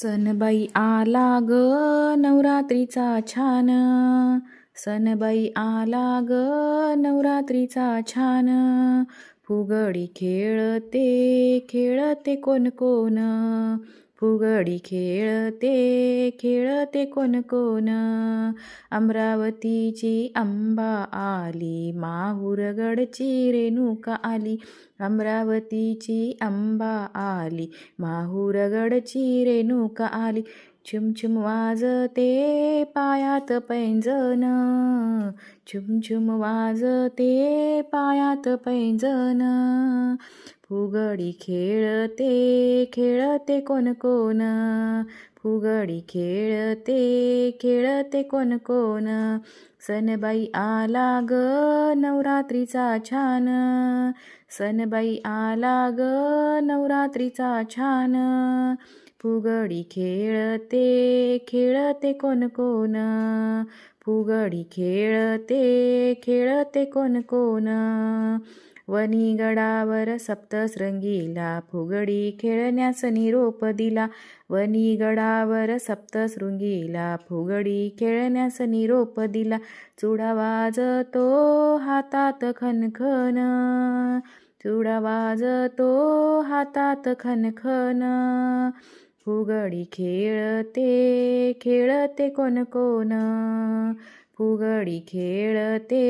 सनबाई आला ग नवरात्रीचा छान. सनबाई आला ग नवरात्रीचा छान. फुगडी खेळते खेळते कोण कोण. फुगडी खेळते खेळते कोण कोण? अमरावतीची अंबा आली माहूरगडची रेणुका आली. अमरावतीची अंबा आली माहूरगडची रेणुका आली. छुमछुम वाजते पायात पैंजण. छुमछुम वाजते पायात पैंजण. फुगडी खेळते खेळते कोण कोण. फुगडी खेळते खेळते कोण कोण. सनबाई आला ग नवरात्रीचा छान. सनबाई आला ग नवरात्रीचा छान. फुगडी खेळते खेळते कोण कोण? फुगडी खेळते खेळते कोण कोण? वनी गडावर सप्तशृंगीला फुगडी खेळण्यास निरोप दिला. वनी गडावर सप्तशृंगीला फुगडी खेळण्यास निरोप दिला. चुडा वाजतो हातात खनखन चुडा वाजतो हातात खनखन. फुगडी खेळते खेळते कोण कोण. फुगडी खेळते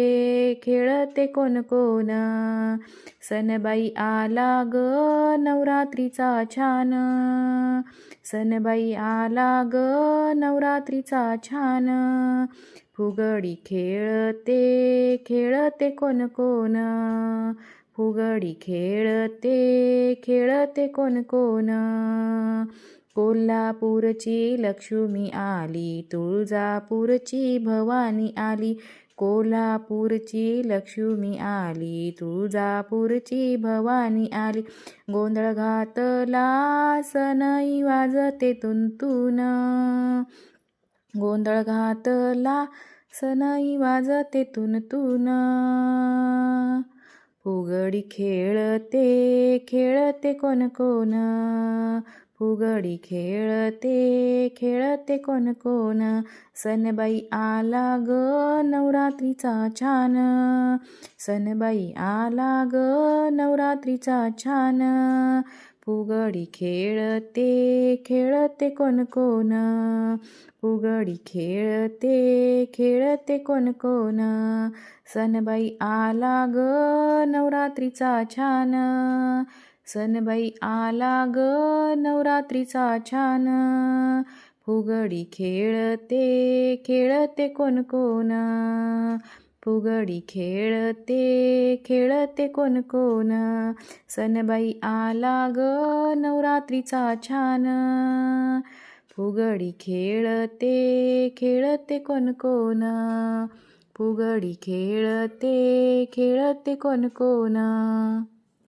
खेळते कोण कोण. सनबाई आला ग नवरात्रीचा छान. सनबाई आला ग नवरात्रीचा छान. फुगडी खेळते खेळते कोण कोण. फुगडी खेळते खेळते कोण कोण. कोल्हापूरची लक्ष्मी आली तुळजापूरची भवानी आली. कोल्हापूरची लक्ष्मी आली तुळजापूरची भवानी आली. गोंधळ घातला सनई वाजते तुंतून गोंधळ घातला सनई वाजते तुनतून. फुगडी खेळते खेळते कोण कोण. फुगडी खेळते खेळते कोण कोण. सनबाई आला ग नवरात्रीचा छान. सनबाई आला ग नवरात्रीचा छान. फुगडी खेळते खेळते कोण कोण. फुगडी खेळते खेळते कोण कोण. सनबाई आला ग नवरात्रीचा छान. सनबाई आला ग नवरात्रीचा छान. फुगडी खेळते खेळते कोण कोण. फुगडी खेळते खेळते कोण कोण. सनबाई आला ग नवरात्रीचा छान. फुगडी खेळते खेळते कोण कोण. फुगडी खेळते खेळते कोण कोण.